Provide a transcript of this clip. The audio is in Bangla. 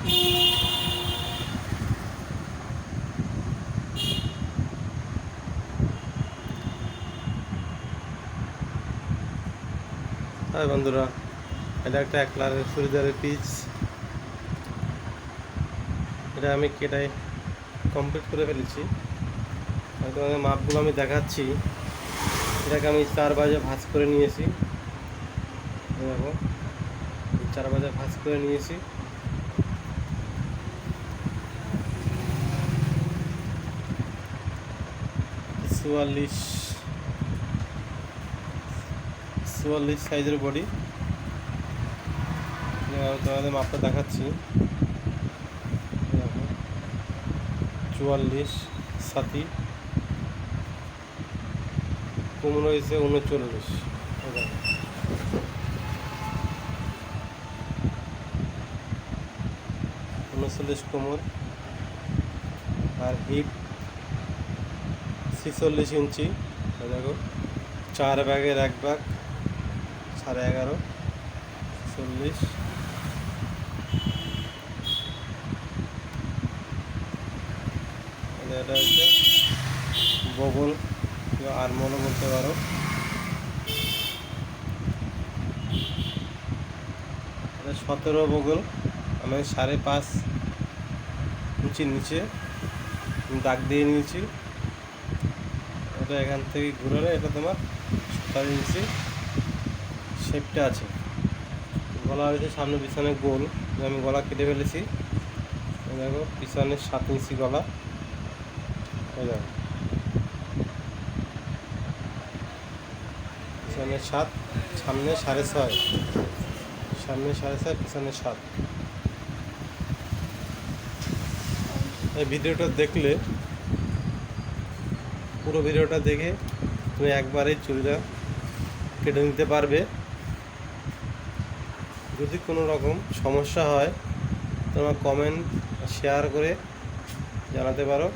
হ্যাঁ বন্ধুরা, এটা একটা এক লাখের চুড়িদারের পিস এটা আমি কেটাই কমপ্লিট করে ফেলেছি। তোমাদের মাপগুলো আমি দেখাচ্ছি। এটাকে আমি চার বাজে ভাঁজ করে নিয়েছি। দেখো, চার বাজে ভাঁজ করে নিয়েছি। চুয়াল্লিশ চুয়াল্লিশ সাইজের বডি তোমাদের মাপটা দেখাচ্ছি। চুয়াল্লিশ সাতি কোমর হয়েছে উনচল্লিশ। উনচল্লিশ কোমর আর হিপ ছিচল্লিশ ইঞ্চি। দেখো, চার ব্যাগের এক ব্যাগ, সাড়ে এগারো চল্লিশ এটা হচ্ছে বগল আরমোলও বলতে পারো। সতেরো বগল, আমি সাড়ে পাঁচ ইঞ্চির নিচে দাগ দিয়ে নিয়েছি। এটা এখান থেকে ঘুরালে এটা তোমার সাতাশ ইঞ্চি শেপটা আছে। গলা হয়েছে সামনে পিছনে গোল আমি গলা কেটে ফেলেছি। দেখো, পিছনে সাত ইঞ্চি গলা। দেখো। পিছনে সাত, সামনে সাড়ে ছয়। সামনে সাড়ে ছয়, পিছনে সাত। এই ভিডিওটা দেখলে পুরো ভিডিওটা দেখে তুমি একবারেই চুলটা কেটে নিতে পারবে। যদি কোনো রকম সমস্যা হয়, তোমার কমেন্ট শেয়ার করে জানাতে পারো।